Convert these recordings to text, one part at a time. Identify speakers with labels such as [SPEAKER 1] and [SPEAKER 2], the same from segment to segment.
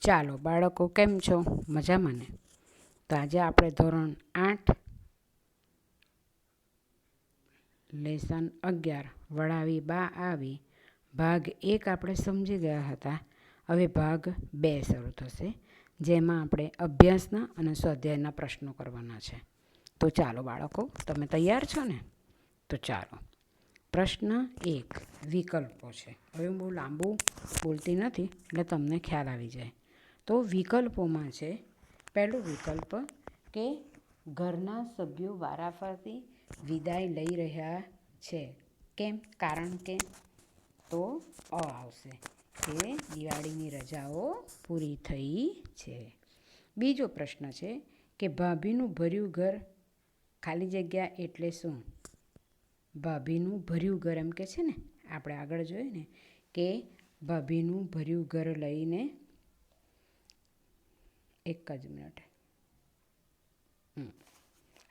[SPEAKER 1] ચાલો, બાળકો, કેમ છો? મજામાં ને? તો આજે આપણે ધોરણ આઠ, લેસન અગિયાર, વળાવી બા આવી. ભાગ એક આપણે સમજી ગયા હતા. હવે ભાગ બે શરૂ થશે, જેમાં આપણે અભ્યાસના અને સ્વાધ્યાયના પ્રશ્નો કરવાના છે. તો ચાલો, બાળકો, તમે તૈયાર છો ને? તો ચાલો. પ્રશ્ન એક, વિકલ્પો છે. હવે હું બહુ લાંબુ બોલતી નથી, એટલે તમને ખ્યાલ આવી જાય. તો વિકલ્પોમાં છે, પહેલો વિકલ્પ કે ઘરના સભ્યો વારાફરતી વિદાય લઈ રહ્યા છે. કેમ? કારણ કે તો અ આવશે કે દિવાળીની રજાઓ પૂરી થઈ છે. બીજો પ્રશ્ન છે કે ભાભીનું ભર્યું ઘર ખાલી જગ્યા એટલે શું? ભાભીનું ભર્યું ઘર એમ કે છે ને, આપણે આગળ જોઈએ ને, કે ભાભીનું ભર્યું ઘર લઈને એક જ મિનિટ.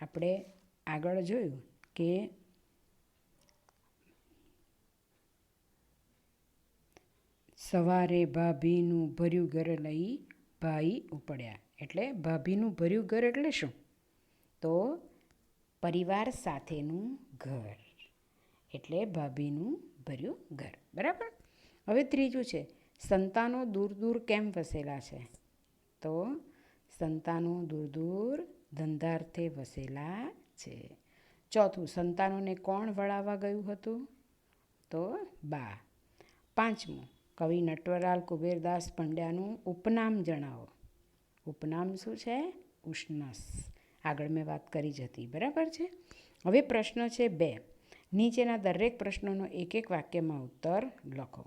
[SPEAKER 1] આપણે આગળ જોયું કે સવારે ભાભીનું ભર્યું ઘર લઈ ભાઈ ઉપડ્યા. એટલે ભાભીનું ભર્યું ઘર એટલે શું? તો પરિવાર સાથેનું ઘર. એટલે ભાભીનું ભર્યું ઘર. બરાબર? હવે ત્રીજું છે, સંતાનો દૂર દૂર કેમ વસેલા છે? તો સંતાનો દૂર દૂર ધંધાર્થે વસેલા છે. ચોથું, સંતાનોને કોણ વળાવવા ગયું હતું? તો બા. પાંચમું, કવિ નટવરલાલ કુબેરદાસ પંડ્યાનું ઉપનામ જણાવો. ઉપનામ શું છે? ઉષ્ણસ. આગળ મેં વાત કરી જ હતી. બરાબર છે? હવે પ્રશ્ન છે બે. નીચેના દરેક પ્રશ્નોનો એક એક વાક્યમાં ઉત્તર લખો.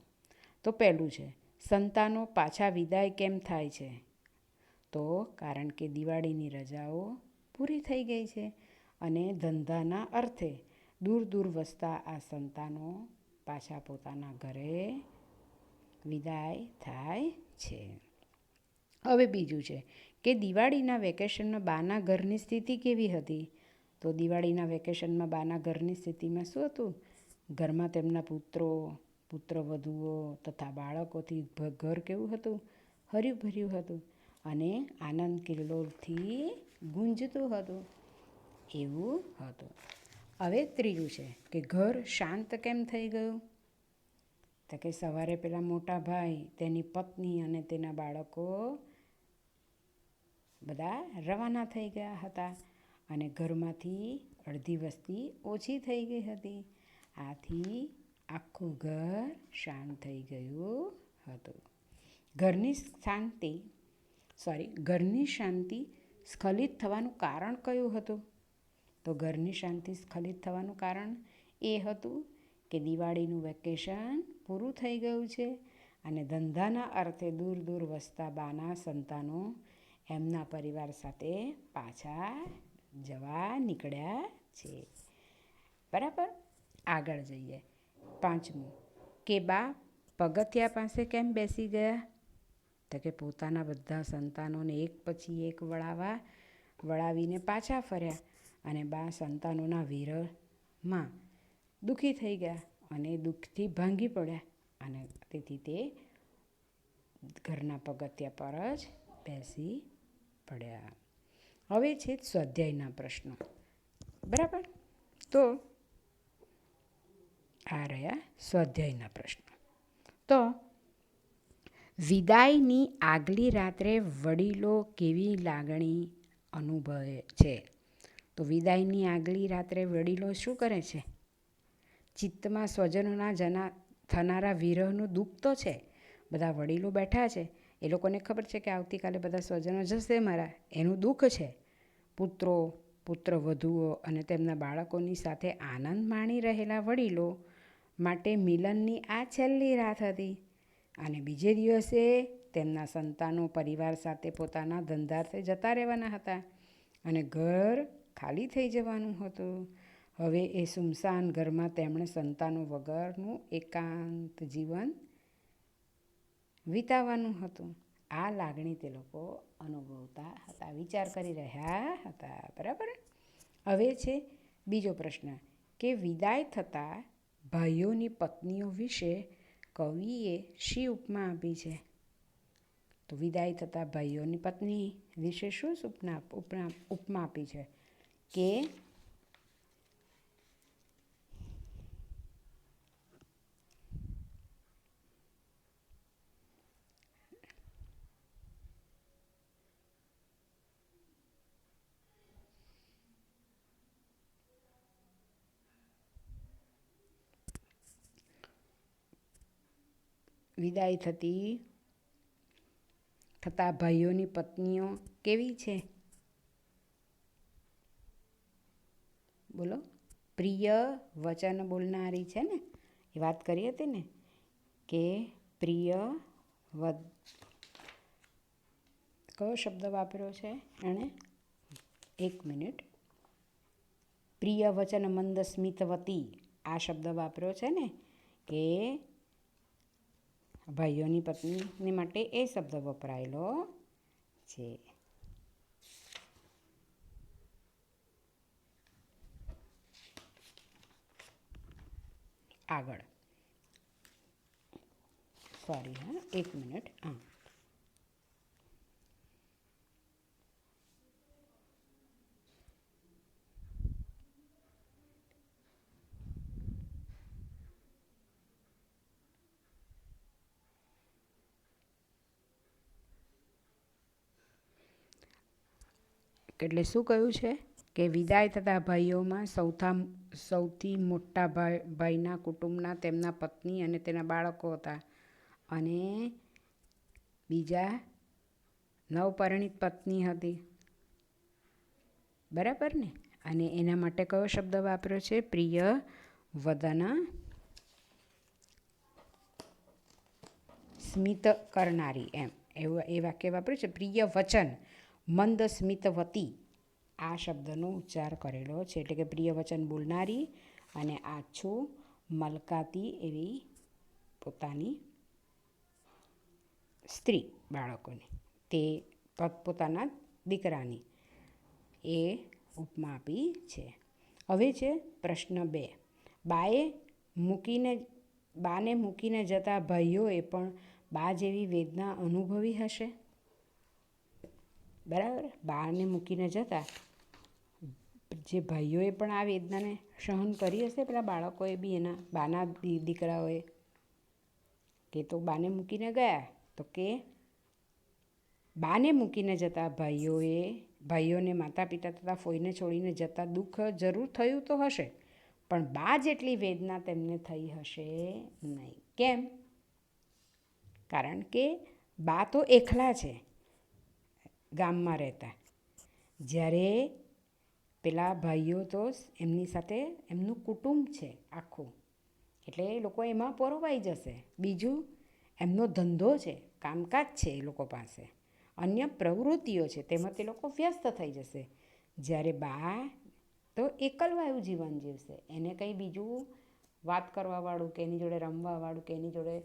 [SPEAKER 1] તો પહેલું છે, સંતાનો પાછા વિદાય કેમ થાય છે? તો કારણ કે દિવાળીની રજાઓ પૂરી થઈ ગઈ છે અને ધંધાના અર્થે દૂર દૂર વસતા આ સંતાનો પાછા પોતાના ઘરે વિદાય થાય છે. હવે બીજું છે કે દિવાળીના વેકેશનમાં બાના ઘરની સ્થિતિ કેવી હતી? તો દિવાળીના વેકેશનમાં બાના ઘરની સ્થિતિમાં શું હતું? ઘરમાં તેમના પુત્રો, પુત્રવધુઓ તથા બાળકોથી ઘર કેવું હતું? હર્યું ભર્યું હતું અને આનંદ કિલ્લોથી ગુંજતું હતું. એવું હતું. હવે ત્રીજું છે કે ઘર શાંત કેમ થઈ ગયું? તો કે સવારે પેલા મોટા ભાઈ, તેની પત્ની અને તેના બાળકો બધા રવાના થઈ ગયા હતા. અને ઘરમાંથી અડધી વસ્તી ઓછી થઈ ગઈ હતી. આથી આખું ઘર શાંત થઈ ગયું હતું. ઘરની શાંતિ સોરી ઘરની શાંતિ સ્ખલિત થવાનું કારણ કયું હતું? તો ઘરની શાંતિ સ્ખલિત થવાનું કારણ એ હતું કે દિવાળીનું વેકેશન પૂરું થઈ ગયું છે અને ધંધાના અર્થે દૂર દૂર વસતા બાના સંતાનો એમના પરિવાર સાથે પાછા જવા નીકળ્યા છે. બરાબર? આગળ જઈએ. પાંચમું. કે બા, પગથિયા પાસે કેમ બેસી ગયા? તો કે પોતાના બધા સંતાનોને એક પછી એક વળાવા, વળાવીને પાછા ફર્યા અને બા સંતાનોના વિરહમાં દુઃખી થઈ ગયા અને દુઃખથી ભાંગી પડ્યા અને તેથી તે ઘરના પગથિયા પર જ બેસી પડ્યા. હવે છે સ્વાધ્યાયના પ્રશ્નો. બરાબર? તો આ રહ્યા સ્વાધ્યાયના પ્રશ્નો. તો વિદાયની આગલી રાત્રે વડીલો કેવી લાગણી અનુભવે છે? તો વિદાયની આગલી રાત્રે વડીલો શું કરે છે? ચિત્તમાં સ્વજનોના જના થનારા વિરહનું દુઃખ તો છે. બધા વડીલો બેઠા છે. એ લોકોને ખબર છે કે આવતીકાલે બધા સ્વજનો જશે મારા, એનું દુઃખ છે. પુત્રો, પુત્ર વધુઓ અને તેમના બાળકોની સાથે આનંદ માણી રહેલા વડીલો માટે મિલનની આ છેલ્લી રાત હતી અને બીજે દિવસે તેમના સંતાનો પરિવાર સાથે પોતાના ધંધાર્થે જતા રહેવાના હતા અને ઘર ખાલી થઈ જવાનું હતું. હવે એ સુમસાન ઘરમાં તેમણે સંતાનો વગરનું એકાંત જીવન વિતાવવાનું હતું. આ લાગણી તે લોકો અનુભવતા હતા, વિચાર કરી રહ્યા હતા. બરાબર? હવે છે બીજો પ્રશ્ન, કે વિદાય થતાં ભાઈઓની પત્નીઓ વિશે કવિએ શી ઉપમા આપી છે? તો વિદાય થતા ભાઈઓની પત્ની વિશે શું ઉપના ઉપમા આપી છે? કે વિદાય થતી થતા ભાઈઓની પત્નીઓ કેવી છે? બોલો. પ્રિય વચન બોલનારી છે ને? એ વાત કરી હતી ને? કે પ્રિય વ કયો શબ્દ વાપર્યો છે એણે? એક મિનિટ. પ્રિય વચન મંદ સ્મિતવતી આ શબ્દ વાપર્યો છે ને? કે ભાઈઓની પત્નીને માટે એ શબ્દ વપરાયેલો છે. આગળ. સોરી હા એક મિનિટ. હા. એટલે શું કહ્યું છે? કે વિદાય થતા ભાઈઓમાં સૌથા સૌથી મોટા ભાઈ, ભાઈના કુટુંબના તેમના પત્ની અને તેના બાળકો હતા. અને બીજા નવપરિણીત પત્ની હતી. બરાબર ને? અને એના માટે કયો શબ્દ વાપર્યો છે? પ્રિય વદના સ્મિત કરનારી એમ. એવું, એ વાક્ય વાપર્યું છે? પ્રિય વચન. મંદ સ્મિતવતી આ શબ્દનો ઉચ્ચાર કરેલો છે. એટલે કે પ્રિય વચન બોલનારી અને આછું મલકાતી એવી પોતાની સ્ત્રી બાળકોને. તે પોતાના દીકરાની એ ઉપમા આપી છે. હવે છે પ્રશ્ન બે. બાએ મૂકીને, બાને મૂકીને જતા ભાઈઓએ પણ બા જેવી વેદના અનુભવી હશે? બરાબર? બાને મૂકીને જતા. જે ભાઈઓએ પણ આ વેદનાને સહન કરી હશે, પેલા બાળકોએ બી એના બાના દીકરાઓએ. કે તો બાને મૂકીને ગયા. તો કે બાને મૂકીને જતા ભાઈઓએ, ભાઈઓને માતા પિતા તથા ફોઈને છોડીને જતા દુઃખ જરૂર થયું તો હશે. પણ બા જેટલી વેદના તેમને થઈ હશે નહીં. કેમ? કારણ કે બા તો એકલા છે. ગામમાં રહેતા. જ્યારે પેલા ભાઈઓ તો એમની સાથે એમનું કુટુંબ છે આખું. એટલે એ લોકો એમાં પરોવાઈ જશે. બીજું, એમનો ધંધો છે, કામકાજ છે એ લોકો પાસે. અન્ય પ્રવૃત્તિઓ છે, તેમાં તે લોકો વ્યસ્ત થઈ જશે. જ્યારે બા તો એકલવાયું જીવન જીવશે. એને કંઈ બીજું વાત કરવાવાળું કે એની જોડે રમવાવાળું કે એની જોડે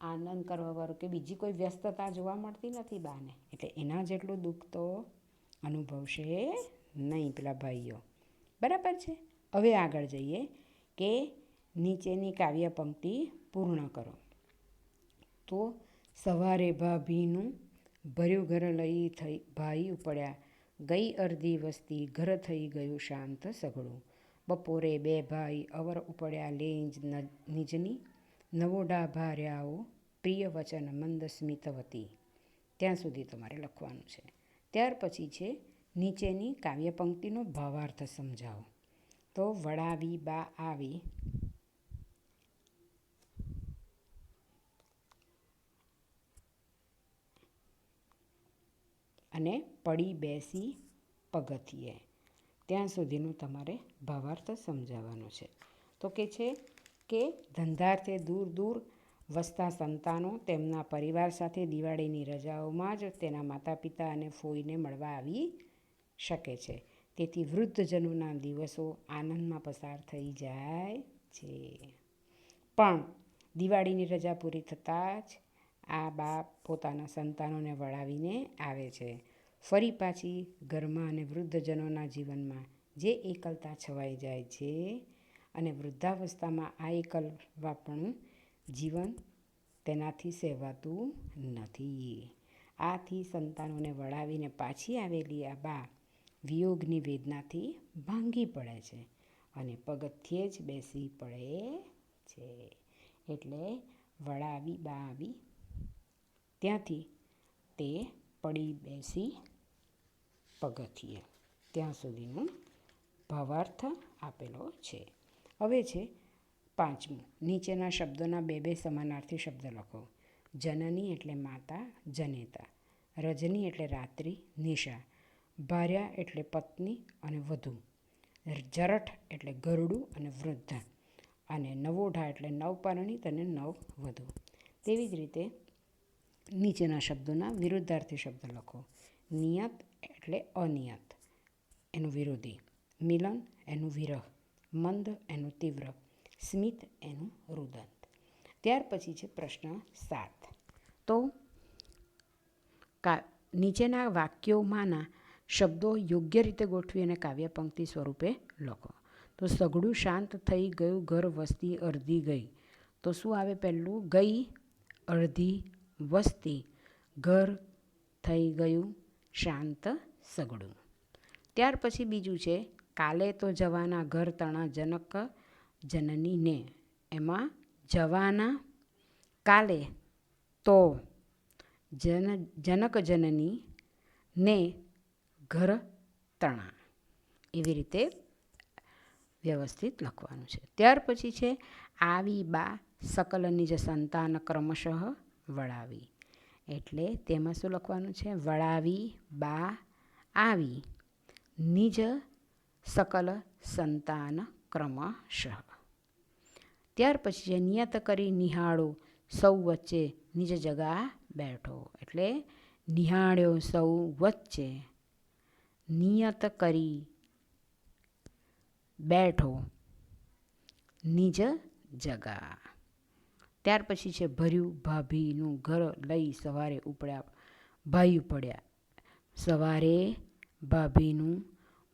[SPEAKER 1] આનંદ કરવાવાળું કે બીજી કોઈ વ્યસ્તતા જોવા મળતી નથી બાને. એટલે એના જેટલું દુઃખ તો અનુભવશે નહીં પેલા ભાઈઓ. બરાબર છે? હવે આગળ જઈએ કે નીચેની કાવ્ય પંક્તિ પૂર્ણ કરો. તો સવારે ભાભીનું ભર્યું ઘર લઈ થઈ, ભાઈ ઉપડ્યા. ગઈ અડધી વસ્તી ઘર થઈ ગયું શાંત સઘળું. બપોરે બે ભાઈ અવર ઉપડ્યા, લેંજ નિજની નવોડા ભાર્યાઓ પ્રિય વચન મંદ સ્મિતવતી ત્યાં સુધી તમારે લખવાનું છે. ત્યાર પછી છે, નીચેની કાવ્ય પંક્તિનો ભાવાર્થ સમજાવો. તો વડાવી બા આવી. અને પડી બેસી પગથિયે. ત્યાં સુધીનું તમારે ભાવાર્થ સમજાવવાનો છે. તો કે છે કે ધંધાર્થે દૂર દૂર વસતા સંતાનો તેમના પરિવાર સાથે દિવાળીની રજાઓમાં જ તેના માતા પિતા અને ફોઈને મળવા આવી શકે છે. તેથી વૃદ્ધજનોના દિવસો આનંદમાં પસાર થઈ જાય છે. પણ દિવાળીની રજા પૂરી થતાં જ આ બાપ પોતાના સંતાનોને વળાવીને આવે છે. ફરી પાછી ઘરમાં અને વૃદ્ધજનોના જીવનમાં જે એકલતા છવાઈ જાય છે અને વૃદ્ધાવસ્થામાં આ એકલવાપણું જીવન તેનાથી સહેવાતું નથી. આથી સંતાનોને વળાવીને પાછી આવેલી આ બા વિયોગની વેદનાથી ભાંગી પડે છે અને પગથિયે જ બેસી પડે છે. એટલે વળાવી બા આવી. ત્યાંથી તે પડી બેસી પગથિયે. ત્યાં સુધીનું ભાવાર્થ આપેલો છે. હવે છે પાંચમું. નીચેના શબ્દોના બે બે સમાનાર્થી શબ્દ લખો. જનની એટલે માતા, જનેતા. રજની એટલે રાત્રિ, નિશા. ભાર્યા એટલે પત્ની અને વધુ. જરઠ એટલે ગરડું અને વૃદ્ધ. અને નવોઢા એટલે નવપરણિત અને નવ વધુ તેવી જ રીતે નીચેના શબ્દોના વિરુદ્ધાર્થી શબ્દ લખો. નિયત એટલે અનિયત. એનું વિરોધી. મિલન એનું વિરહ. મંદ એનું તીવ્ર, સ્મિત એનું રુદંત. ત્યાર પછી છે પ્રશ્ન સાત. તો કા, નીચેના વાક્યોમાંના શબ્દો યોગ્ય રીતે ગોઠવી અને કાવ્ય પંક્તિ સ્વરૂપે લખો. તો સઘળું શાંત થઈ ગયું, ઘર વસ્તી અડધી ગઈ. તો શું આવે પહેલું? ગઈ, અડધી, વસ્તી, ઘર થઈ ગયું, શાંત સઘળું ત્યાર પછી બીજું છે કાલે તો જવાના ઘર તણા જનક જનનીને. એમાં જવાના કાલે તો જન, જનક જનની ને ઘર તણા. એવી રીતે વ્યવસ્થિત લખવાનું છે. ત્યાર પછી છે, આવી બા સકલની જ સંતાન ક્રમશઃ વળાવી. એટલે તેમાં શું લખવાનું છે? વળાવી બા આવી. નિજ સકલ સંતાન ક્રમશઃ ત્યાર પછી જે નિયત કરી નિહાળો સૌ વચ્ચે નિજ જગા બેઠો એટલે નિહાળ્યો સૌ વચ્ચે નિયત કરી બેઠો નિજ જગા ત્યાર પછી છે ભર્યું ભાભીનું ઘર લઈ સવારે ઉપડ્યા ભાઈ ઉપડ્યા સવારે ભાભીનું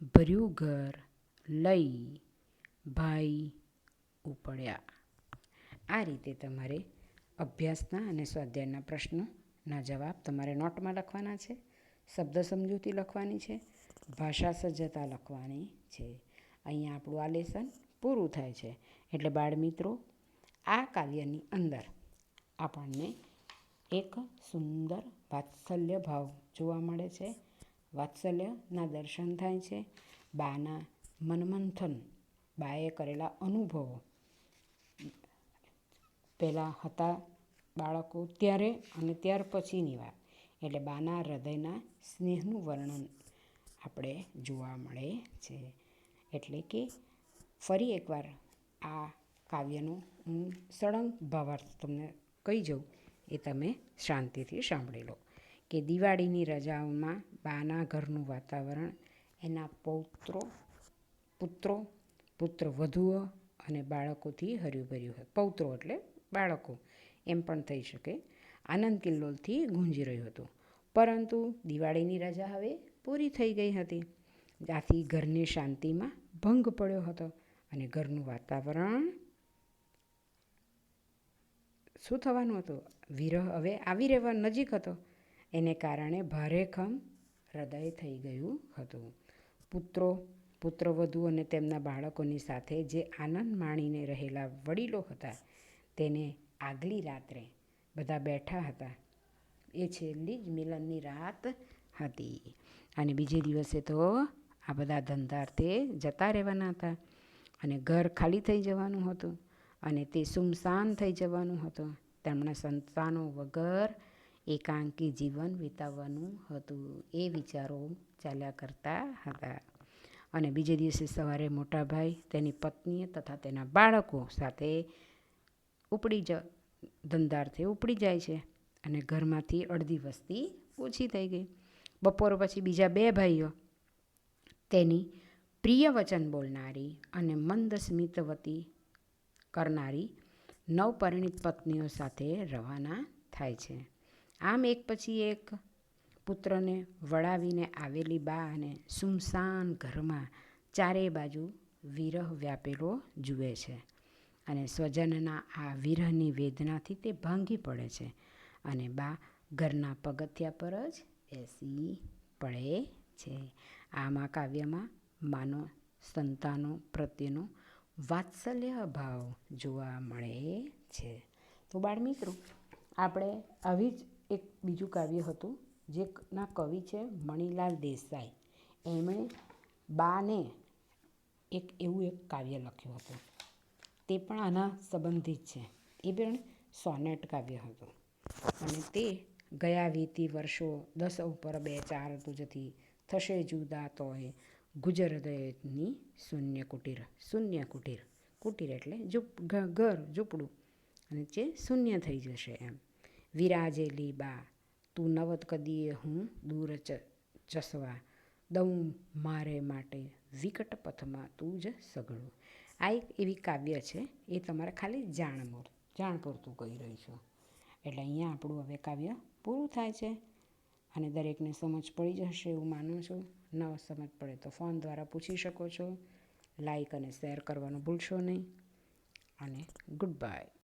[SPEAKER 1] ભર્યું ઘર લઈ ભાઈ ઉપડ્યા. આ રીતે તમારે અભ્યાસના અને સ્વાધ્યાયના પ્રશ્નોના જવાબ તમારે નોટમાં લખવાના છે, શબ્દ સમજૂતી લખવાની છે, ભાષા સજ્જતા લખવાની છે. અહીંયા આપણું આ લેસન પૂરું થાય છે. એટલે બાળમિત્રો, આ કાવ્યની અંદર આપણને એક સુંદર વાત્સલ્ય ભાવ જોવા મળે છે. વાત્સલ્યના દર્શન થાય છે. બાના મનમંથન બાએ કરેલા અનુભવો. પહેલાં હતા બાળકો ત્યારે અને ત્યાર પછીની વાત. એટલે બાના હૃદયના સ્નેહનું વર્ણન આપણે જોવા મળે છે. એટલે કે ફરી એકવાર આ કાવ્યનો હું સળંગ ભાવાર્થ તમને કહી જાઉં, એ તમે શાંતિથી સાંભળી લો. કે દિવાળીની રજાઓમાં બાના ઘરનું વાતાવરણ, એના પૌત્રો, પુત્રો, પુત્ર વધુઓ અને બાળકોથી હર્યું ભર્યું હોય. પૌત્રો એટલે બાળકો, એમ પણ થઈ શકે. આનંદ કિલ્લોલથી ગુંજી રહ્યું હતું. પરંતુ દિવાળીની રજા હવે પૂરી થઈ ગઈ હતી. આથી ઘરની શાંતિમાં ભંગ પડ્યો હતો અને ઘરનું વાતાવરણ શું થવાનું હતું? વિરહ હવે આવી રહેવા નજીક હતો. એને કારણે ભારેખમ હૃદય થઈ ગયું હતું. પુત્રો, પુત્રવધુ અને તેમના બાળકોની સાથે જે આનંદ માણીને રહેલા વડીલો હતા, તેને આગલી રાત્રે બધા બેઠા હતા. એ છેલ્લી જ મિલનની રાત હતી. અને બીજે દિવસે તો આ બધા ધંધાર્થે જતા રહેવાના હતા અને ઘર ખાલી થઈ જવાનું હતું અને તે સુમસાન થઈ જવાનું હતું. તેમણે સંતાનો વગર એકાંકી જીવન વિતાવવાનું હતું. એ વિચારો ચાલ્યા કરતા હતા. અને બીજે દિવસે સવારે મોટાભાઈ, તેની પત્ની તથા તેના બાળકો સાથે ઉપડી જ, ધંધાર્થે ઉપડી જાય છે અને ઘરમાંથી અડધી વસ્તી ઓછી થઈ ગઈ. બપોર પછી બીજા બે ભાઈઓ તેની પ્રિય વચન બોલનારી અને મંદ સ્મિતવતી કરનારી નવપરિણીત પત્નીઓ સાથે રવાના થાય છે. આમ એક પછી એક પુત્રને વળાવીને આવેલી બા અને સુમસાન ઘરમાં ચારે બાજુ વિરહ વ્યાપેલો જુએ છે અને સ્વજનના આ વિરહની વેદનાથી તે ભાંગી પડે છે અને બા ઘરના પગથિયા પર જ બેસી પડે છે. આમાં કાવ્યમાં માનો સંતાનો પ્રત્યેનો વાત્સલ્ય ભાવ જોવા મળે છે. તો બાળમિત્રો, આપણે આવી જ એક બીજું કાવ્ય હતું, જે ના કવિ છે મણિલાલ દેસાઈ. એમણે બાને એક એવું એક કાવ્ય લખ્યું હતું. તે પણ આના સંબંધિત છે. એ પણ સોનેટ કાવ્ય હતું. અને તે ગયા વીતી વર્ષો દસ ઉપર બે ચાર તુજથી થશે જુદા તોય ગુજર હૃદયની શૂન્ય કુટીર શૂન્ય કુટીર. કુટીર એટલે ઝૂપ ઘર, ઝૂંપડું. અને જે શૂન્ય થઈ જશે એમ. વિરાજેલી બા, તું નવત કદીએ હું દૂર ચસવા. દઉં મારે માટે વિકટ પથમાં તું જ સઘળું આ એક એવી કાવ્ય છે, એ તમારે ખાલી જાણ જાણ પૂરતું કહી રહી છું એટલે અહીંયા આપણું હવે કાવ્ય પૂરું થાય છે અને દરેકને સમજ પડી જશે એવું માનું છું. ન સમજ પડે તો ફોન દ્વારા પૂછી શકો છો. લાઈક અને શેર કરવાનું ભૂલશો નહીં. અને ગુડ બાય.